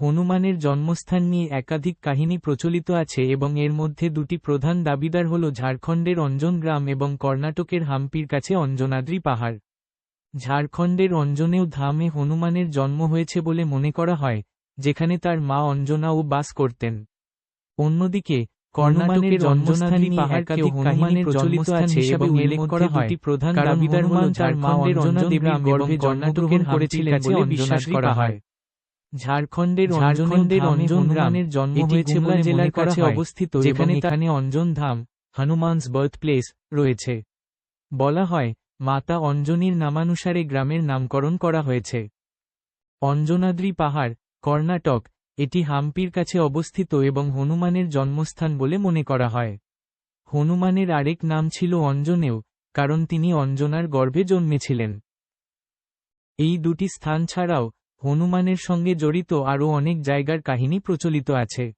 হনুমানের জন্মস্থান নিয়ে একাধিক কাহিনী প্রচলিত আছে এবং এর মধ্যে দুটি প্রধান দাবিদার হল ঝাড়খণ্ডের অঞ্জন গ্রাম এবং কর্ণাটকের হাম্পির কাছে অঞ্জনাদ্রি পাহাড়। ঝাড়খণ্ডের অঞ্জনেও ধামে হনুমানের জন্ম হয়েছে বলে মনে করা হয় যেখানে তার মা অঞ্জনাও বাস করতেন। অন্যদিকে কর্ণাটকের জন্মস্থান একাধিক কাহিনী প্রচলিত আছে এবং উল্লেখ করা হয়। প্রধান দাবিদার হল তার মা অঞ্জনা দেবী গর্ভে জন্মগ্রহণ করেছিলেন বলে বিশ্বাস করা হয়। ঝাড়খণ্ডের ঝাড়খণ্ডের অঞ্জন গ্রামের জন্ম হয়েছে বলে জেলার কাছে অবস্থিত যেখানে এখানে অঞ্জন ধাম হনুমানস বার্থ প্লেস রয়েছে। বলা হয় মাতা অঞ্জনীর নামানুসারে গ্রামের নামকরণ করা হয়েছে। অঞ্জনাদ্রি পাহাড় কর্ণাটক এটি হাম্পির কাছে অবস্থিত এবং হনুমানের জন্মস্থান বলে মনে করা হয়। হনুমানের আরেক নাম ছিল অঞ্জনেও কারণ তিনি অঞ্জনার গর্ভে জন্মেছিলেন। এই দুটি স্থান ছাড়াও হনুমানের সঙ্গে জড়িত আরও অনেক জায়গার কাহিনী প্রচলিত আছে।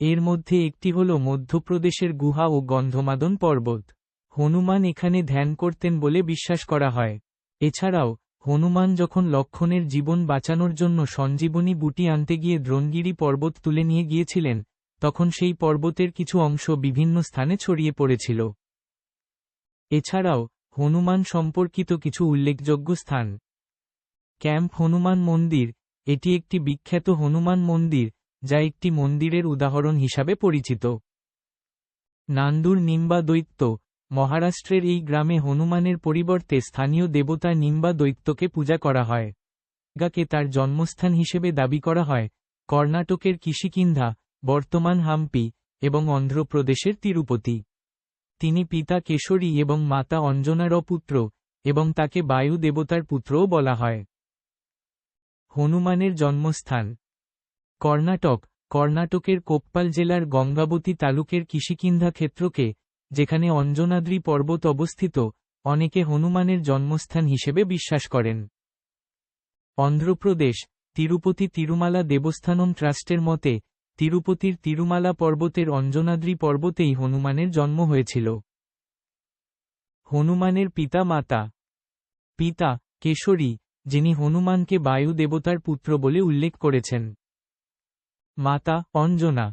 এর মধ্যে একটি হল মধ্যপ্রদেশের গুহা ও গন্ধমাদন পর্বত। হনুমান এখানে ধ্যান করতেন বলে বিশ্বাস করা হয়। এছাড়াও, হনুমান যখন লক্ষণের জীবন বাঁচানোর জন্য সঞ্জীবনী বুটি আনতে গিয়ে দ্রোণগিরি পর্বত তুলে নিয়ে গিয়েছিলেন, তখন সেই পর্বতের কিছু অংশ বিভিন্ন স্থানে ছড়িয়ে পড়েছিল। এছাড়াও, হনুমান সম্পর্কিত কিছু উল্লেখযোগ্য স্থান। ক্যাম্প হনুমান মন্দির। এটি একটি বিখ্যাত হনুমান মন্দির, যা একটি মন্দিরের উদাহরণ হিসাবে পরিচিত। নান্দুর নিম্বা দৈত্য মহারাষ্ট্রের এই গ্রামে হনুমানের পরিবর্তে স্থানীয় দেবতা নিম্বা দৈত্যকে পূজা করা হয়। গাকে তার জন্মস্থান হিসেবে দাবি করা হয়, কর্ণাটকের কিশিকিন্ধা, বর্তমান হাম্পি এবং অন্ধ্রপ্রদেশের তিরুপতি। তিনি পিতা কেশরী এবং মাতা অঞ্জনার পুত্র এবং তাকে বায়ু দেবতার পুত্রও বলা হয়। হনুমানের জন্মস্থান। কর্ণাটক, কর্ণাটকের কোপ্পাল জেলার গঙ্গাবতী তালুকের কিশিকিন্ধা ক্ষেত্রকে, যেখানে অঞ্জনাদ্রি পর্বত অবস্থিত, অনেকে হনুমানের জন্মস্থান হিসেবে বিশ্বাস করেন। অন্ধ্রপ্রদেশ, তিরুপতি তিরুমালা দেবস্থানম ট্রাস্টের মতে, তিরুপতির তিরুমালা পর্বতের অঞ্জনাদ্রি পর্বতেই হনুমানের জন্ম হয়েছিল। হনুমানের পিতা মাতা। পিতা, কেশরী যিনি হনুমানকে বায়ু দেবতার পুত্র বলে উল্লেখ করেছেন। মাতা অঞ্জনা